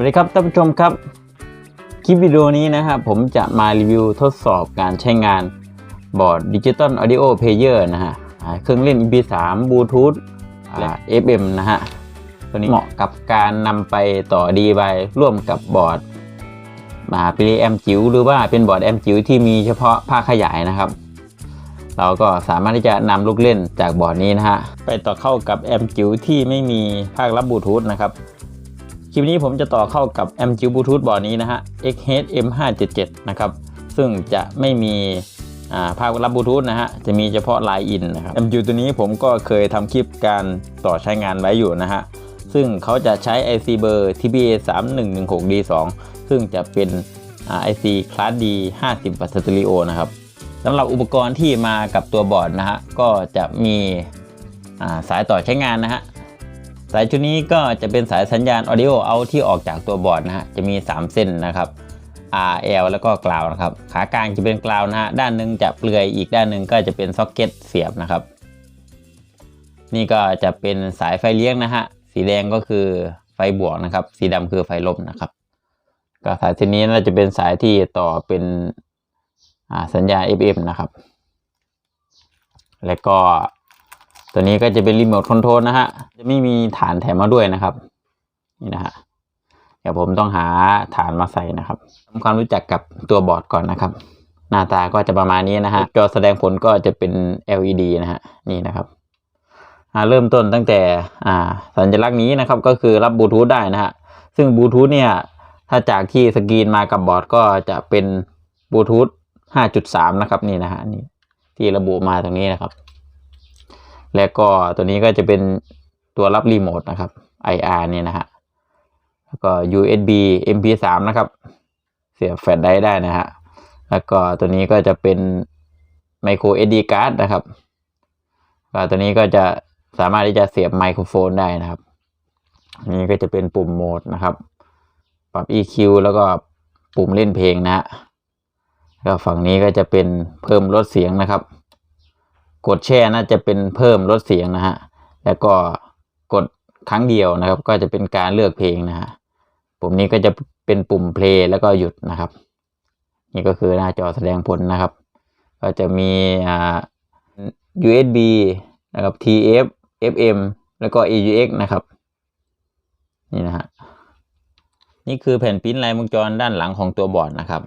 วัสดีครับท่านผู้ชมครับ คลิปวิดีโอนี้นะครับผมจะมารีวิวทดสอบการใช้งานบอร์ดดิจิตอลออดิโอเพลเยอร์นะฮะอ่าเครื่องเล่น MP3 บลูทูธและ FM นะฮะตัวนี้เหมาะกับการนำไปต่อดีไวร่วมกับบอร์ดมาเป็นแอมจิ๋วหรือว่าเป็นบอร์ดแอมจิ๋วที่มีเฉพาะภาคขยายนะครับ เราก็สามารถที่จะนำลูกเล่นจากบอร์ดนี้นะฮะไปต่อเข้ากับแอมจิ๋วที่ไม่มีภาครับบลูทูธนะครับ คลิปนี้ผมจะต่อเข้ากับแอมจิวบลูทูธบอร์ดนี้นะฮะ XH M577 นะครับซึ่งจะไม่มีอ่าภาครับบลูทูธนะฮะจะมีเฉพาะ Line in นะครับแอมจิวตัวนี้ผมก็เคยทำคลิปการต่อใช้งานไว้อยู่นะฮะซึ่งเขาจะใช้ IC เบอร์ TBA 3116D2 ซึ่งจะเป็นอ่า IC คลาส D 50 วัตต์สเตอริโอนะครับสำหรับอุปกรณ์ที่มากับตัวบอร์ดนะฮะก็จะมีสายต่อใช้งานนะฮะ สายชุดนี้ก็จะเป็นสายสัญญาณ Audio Out ที่ออกจากตัวบอร์ดนะฮะจะมี 3 เส้นนะครับ R L แล้วก็กราวนะครับ ขากลางจะเป็นกราวนะฮะด้านหนึ่งจะเปลือยอีกด้านหนึ่งก็จะเป็นซ็อกเก็ตเสียบนะครับ นี่ก็จะเป็นสายไฟเลี้ยงนะฮะสีแดงก็คือไฟบวกนะครับ สีดำคือไฟลบนะครับก็สายเส้นนี้น่าจะเป็นสายที่ต่อเป็นสัญญาณ FM นะครับ แล้วก็ ตัวนี้ก็จะเป็นรีโมทคอนโทรลนะฮะ จะไม่มีฐานแถมมาด้วยนะครับ นี่นะฮะ เดี๋ยวผมต้องหาฐานมาใส่นะครับทำความรู้จักกับตัวบอร์ดก่อนนะครับ หน้าตาก็จะประมาณนี้นะฮะ จอแสดงผลก็จะเป็น LED นะฮะ นี่นะครับเริ่มต้นตั้งแต่อ่าสัญลักษณ์นี้นะครับ ก็คือรับบลูทูธได้นะฮะ ซึ่งบลูทูธเนี่ย ถ้าจากที่สกรีนมากับบอร์ดก็จะเป็นบลูทูธ5.3 นะครับนี่นะฮะนี่ที่ระบุมาตรงนี้นะครับ แล้วก็ตัวนี้ก็จะเป็นตัวรับรีโมทนะครับ IR นี่นะฮะแล้วก็ USB MP3 นะครับ เสียบแฟลชไดร์ได้นะฮะแล้วก็ตัวนี้ก็จะเป็น micro SD card นะครับก็ตัวนี้ก็จะสามารถที่จะเสียบไมโครโฟนได้นะครับ นี้ก็จะเป็นปุ่มโหมดนะครับ ปรับ EQ แล้วก็ปุ่มเล่นเพลงนะฮะแล้วฝั่งนี้ก็จะเป็นเพิ่มลดเสียงนะครับ กดแช่น่าจะเป็นเพิ่มลดเสียงนะฮะ แล้วก็กดครั้งเดียวนะครับ ก็จะเป็นการเลือกเพลงนะฮะ ปุ่มนี้ก็จะเป็นปุ่มเพลงแล้วก็หยุดนะครับ นี่ก็คือหน้าจอแสดงผลนะครับ ก็จะมีอ่า USB นะครับ TF FM แล้วก็ AUX นะครับ นี่นะฮะ นี่คือแผ่นปริ้นลายวงจรด้านหลังของตัวบอร์ดนะครับ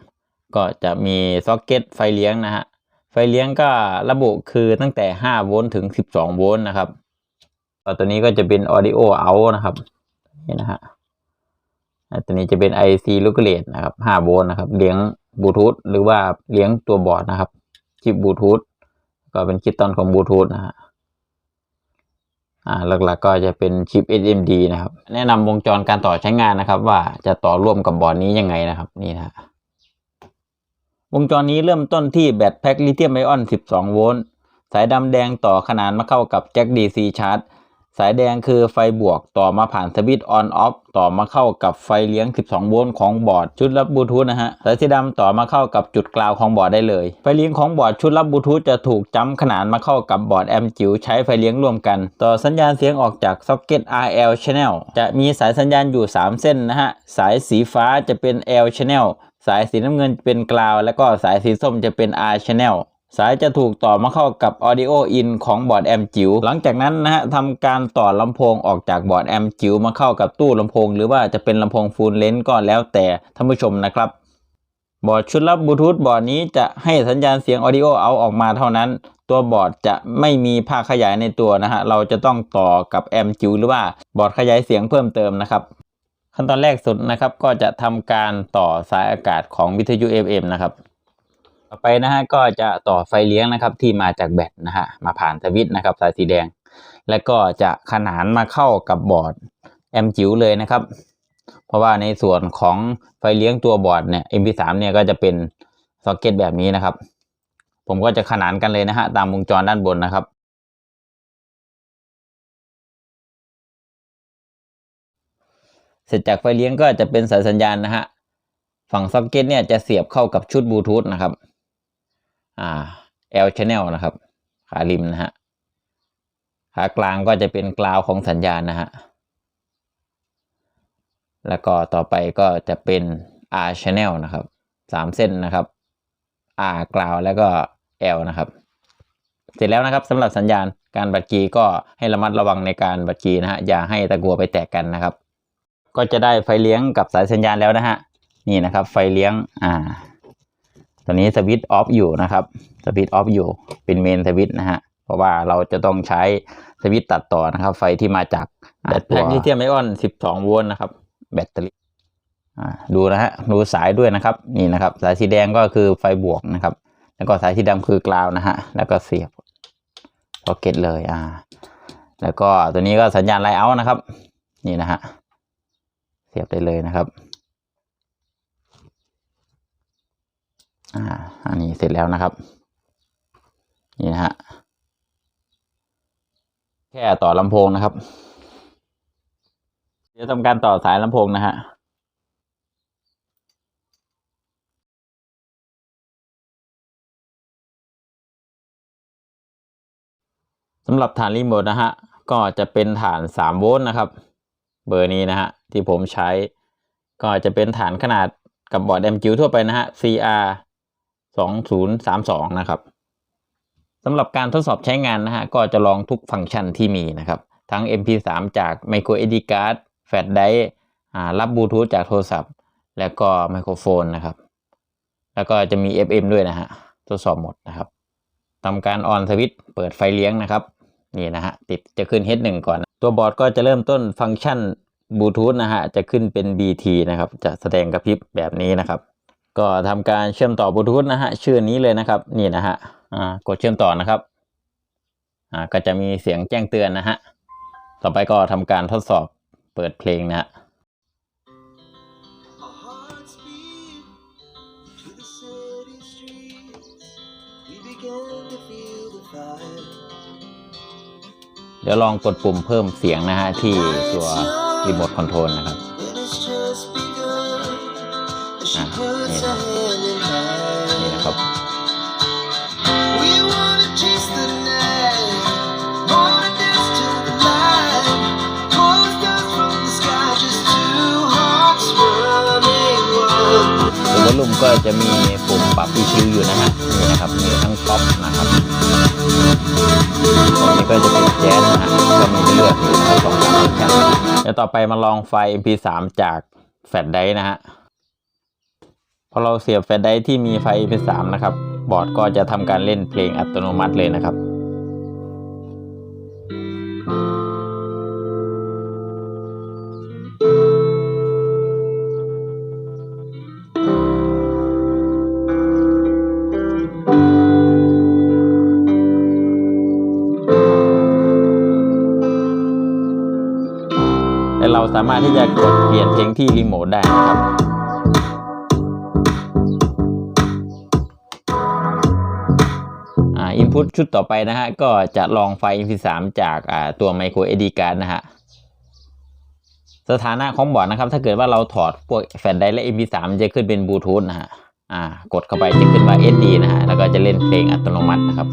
ก็จะมีซ็อกเก็ตไฟเลี้ยงนะฮะ ไฟเลี้ยงก็ระบุคือตั้งแต่ 5 โวลต์ถึง 12 โวลต์นะครับตัวนี้ก็จะเป็น audio out นะครับนี่นะฮะตัวนี้จะเป็น IC regulate นะครับ 5 โวลต์นะครับ เลี้ยงบลูทูธหรือว่าเลี้ยงตัวบอร์ดนะครับชิปบลูทูธก็เป็นคิดตอนของบลูทูธนะฮะอ่าหลักๆก็จะเป็นชิป SMD นะครับ แนะนำวงจรการต่อใช้งานนะครับ ว่าจะต่อร่วมกับบอร์ดนี้ยังไงนะครับ นี่นะฮะ วงจรนี้เริ่มต้นที่แบตแพ็คลิเธียมไอออน 12 โวลต์ สายดำแดงต่อขนานมาเข้ากับแจ็ค DC ชาร์จ สายแดงคือไฟบวกต่อมาผ่านสวิตช์ออนออฟต่อมาเข้ากับไฟเลี้ยง 12 โวลต์ของบอร์ดชุดรับบลูทูธนะฮะ สายสีดำต่อมาเข้ากับจุดกลาวของบอร์ดได้เลย ไฟเลี้ยงของบอร์ดชุดรับบลูทูธจะถูกจ้ำขนานมาเข้ากับบอร์ดแอมจิ๋วใช้ไฟเลี้ยงร่วมกัน ต่อสัญญาณเสียงออกจากซ็อกเก็ต RL channel จะมีสายสัญญาณอยู่ 3 เส้นนะฮะ สายสีฟ้าจะเป็น L channel สายสีน้ำเงินเป็นกราว แล้วก็สายสีส้มจะเป็น R channel สายจะถูกต่อมาเข้ากับ Audio In ของบอร์ดแอมจิ๋วหลังจากนั้นนะฮะทำการต่อลำโพงออกจากบอร์ดแอมจิ๋วมาเข้ากับตู้ลำโพง หรือว่าจะเป็นลำโพงฟูลเลนส์ก็แล้วแต่ท่านผู้ชมนะครับ บอร์ดชุดรับบลูทูธบอร์ดนี้จะให้สัญญาณเสียง Audio เอาออกมาเท่านั้น ตัวบอร์ดจะไม่มีภาคขยายในตัวนะฮะเราจะต้องต่อกับแอมจิ๋วหรือว่าบอร์ดขยายเสียงเพิ่มเติมนะครับ ขั้นตอนแรกสุดนะครับ ก็จะทำการต่อสายอากาศของวิทยุ FM นะครับต่อไปนะฮะก็จะต่อไฟเลี้ยงนะครับ ที่มาจากแบตนะฮะมาผ่านสวิตช์นะครับ สายสีแดง แล้วก็จะขนานมาเข้ากับบอร์ดแอมจิ๋วเลยนะครับ เพราะว่าในส่วนของไฟเลี้ยงตัวบอร์ดเนี่ย MP3 เนี่ยก็จะเป็นซ็อกเก็ตแบบนี้นะครับ ผมก็จะขนานกันเลยนะฮะตามวงจรด้านบนนะครับ เสร็จจากไฟเลี้ยงก็จะเป็นสายสัญญาณนะฮะ ฝั่งซ็อกเก็ตเนี่ยจะเสียบเข้ากับชุดบลูทูธนะครับ อ่า L channel นะครับ ขาริมนะฮะ ขากลางก็จะเป็นกราวของสัญญาณนะฮะ แล้วก็ต่อไปก็จะเป็น R channel นะครับสามเส้นนะครับ R กราวแล้วก็ L นะครับ เสร็จแล้วนะครับสำหรับสัญญาณการบัดกีก็ให้ระมัดระวังในการบัดกีนะฮะ อย่าให้ตะกัวไปแตกกันนะครับ ก็จะได้ไฟเลี้ยงกับสายสัญญาณแล้วนะฮะ นี่นะครับ ไฟเลี้ยง อ่า ตอนนี้สวิตช์ออฟอยู่นะครับ สวิตช์ออฟอยู่ เป็นเมนสวิตช์นะฮะ เพราะว่าเราจะต้องใช้สวิตช์ตัดต่อนะครับ ไฟที่มาจากแบตตัวลิเธียมไอออน 12 โวลต์นะครับ แบตเตอรี่อ่าดูนะฮะ ดูสายด้วยนะครับ นี่นะครับ สายสีแดงก็คือไฟบวกนะครับ แล้วก็สายสีดำคือกราวนะฮะ แล้วก็เสียบพ็อกเก็ตเลย อ่า แล้วก็ตัวนี้ก็สัญญาณไลน์เอาท์นะครับ นี่นะฮะ เสียบได้เลยนะครับ อ่า อันนี้เสร็จแล้วนะครับ นี่นะฮะ แค่ต่อลำโพงนะครับ เดี๋ยวทำการต่อสายลำโพงนะฮะสำหรับฐานรีโมทนะฮะ ก็จะเป็นฐาน3โวลต์นะครับ เบอร์นี้นะฮะ ที่ผมใช้ ก็จะเป็นฐานขนาดกับบอร์ดแอมจิวทั่วไปนะฮะ CR 2032 นะครับสำหรับการทดสอบใช้งานนะฮะ ก็จะลองทุกฟังก์ชันที่มีนะครับ ทั้ง MP3 จาก Micro SD Card แฟลชไดร์รับบลูทูธจากโทรศัพท์ แล้วก็ไมโครโฟนนะครับ แล้วก็จะมี FM ด้วยนะฮะ ทดสอบหมดนะครับทำการออนสวิตช์เปิดไฟเลี้ยงนะครับ นี่นะฮะ ติดจะขึ้น H1 ก่อน ตัวบอร์ดก็จะเริ่มต้นฟังก์ชัน บลูทูธนะฮะจะขึ้นเป็น BT นะครับ จะแสดงกระพริบแบบนี้นะครับ ก็ทำการเชื่อมต่อบลูทูธนะฮะชื่อนี้เลยนะครับ นี่นะฮะอ่ากดเชื่อมต่อนะครับอ่าก็จะมีเสียงแจ้งเตือนนะฮะต่อไปก็ทำการทดสอบเปิดเพลงนะฮะเดี๋ยวลองกดปุ่มเพิ่มเสียงนะฮะที่ตัว รีโมทคอนโทรลนะครับ วลุ่มก็จะมีปุ่มปรับ EQ อยู่นะฮะนี่นะครับมีทั้งป๊อปนะครับตรงนี้ก็จะเป็นแจ๊สนะฮะก็มีให้เลือกอยู่สองสามฟังก์ชันเดี๋ยวต่อไปมาลองไฟ MP3 จากแฟลชไดร์นะฮะพอเราเสียบแฟลชไดร์ที่มีไฟ MP3 นะครับ บอร์ดก็จะทำการเล่นเพลงอัตโนมัติเลยนะครับ เราสามารถที่จะกดเปลี่ยนเพลงที่รีโมทได้นะครับอ่าอินพุตชุดต่อไปนะฮะ ก็จะลองไฟ MP3 จากอ่าตัว Micro SD card นะฮะ สถานะของบอร์ดนะครับ ถ้าเกิดว่าเราถอดพวกแฟลชไดร์และ MP3 จะขึ้นเป็นบลูทูธนะฮะอ่ากดเข้าไปจะขึ้นว่า SD นะฮะ แล้วก็จะเล่นเพลงอัตโนมัตินะครับ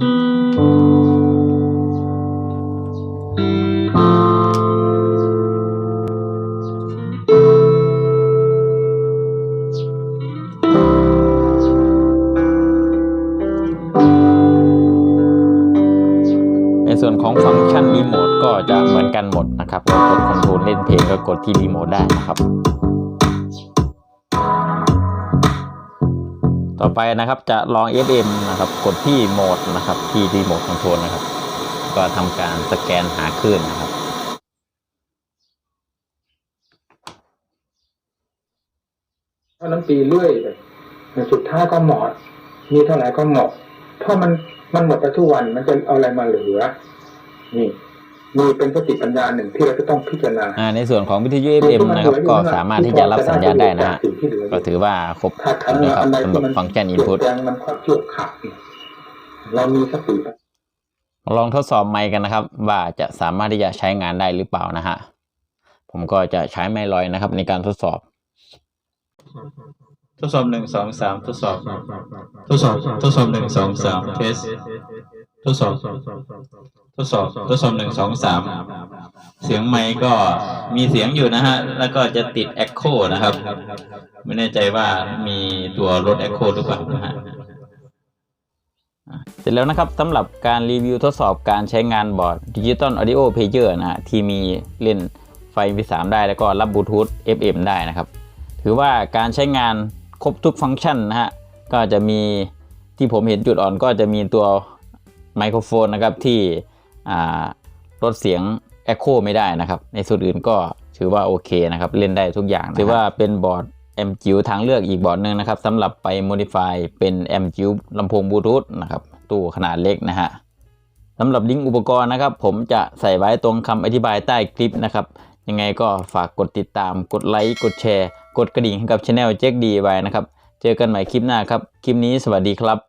วนของฟังก์ชันรีโมทก็จะเหมือนกันหมดนะครับเรากดคอนโทรลเล่นเพลงก็กดที่รีโมทได้นะครับ ต่อไปนะครับจะลอง FM นะครับกดที่โหมดนะครับที่รีโมทคอนโทรลนะครับ ก็ทำการสแกนหาคลื่นนะครับเพราน้ำปีเรื่อยเลยสุดท้ายก็หมดมีเท่าไหร่ก็หมดเพราะมันมันหมดไปทุกวันมันจะเอาอะไรมาเหลือ นี่มีเป็นสติปัญญาหนึ่งที่เราจะต้องพิจารณาอ่าในส่วนของวิทยุ FM นะครับ ก็สามารถที่จะรับสัญญาณได้นะฮะสิ่งที่เหลืออยู่ก็ถือว่าครบถ้าขันนะครับอันใดสำหที่รับมันฟังก์ชันเปลี่ input ยนแปลงมันความชั่วขัดเนี่ยเรามีสติลองทดสอบไมค์กันนะครับ ว่าจะสามารถที่จะใช้งานได้หรือเปล่านะฮะผมก็จะใช้ไมค์ลอยนะครับ ในการทดสอบ ทดสอบหนึ่งสองสามทดสอบ ทดสอบทดสอบหนึ่งสองสามเทสทดสอบ ทดสอบทดสอบหนึ่งสองสามเสียงไมค์ก็มีเสียงอยู่นะฮะ แล้วก็จะติดแอคโคนะครับ ไม่แน่ใจว่ามีตัวรถแอคโคหรือเปล่านะฮะเสร็จแล้วนะครับสำหรับการรีวิวทดสอบการใช้งานบอร์ดดิจิตอลออดิโอเพลเยอร์นะฮะ ที่มีเล่นไฟ V3 ได้แล้วก็รับบลูทูธ FM ได้นะครับ ถือว่าการใช้งานครบทุกฟังก์ชันนะฮะ ก็จะมีที่ผมเห็นจุดอ่อนก็จะมีตัวไมโครโฟนนะครับที่ ลดเสียง Echo ไม่ได้นะครับ ในส่วนอื่นก็ถือว่าโอเคนะครับ เล่นได้ทุกอย่างถือว่าเป็นบอร์ดแอมจิวทางเลือกอีกบอร์ดหนึ่งนะครับสำหรับไป modify เป็นแอมจิวลำโพงบลูทูธนะครับตู้ขนาดเล็กนะฮะสำหรับลิงก์อุปกรณ์นะครับ ผมจะใส่ไว้ตรงคำอธิบายใต้คลิปนะครับ ยังไงก็ฝากกดติดตาม กดไลค์ กดแชร์ กดกระดิ่งให้กับช anel เจ๊กดีไว้นะครับ เจอกันใหม่คลิปหน้าครับ คลิปนี้สวัสดีครับ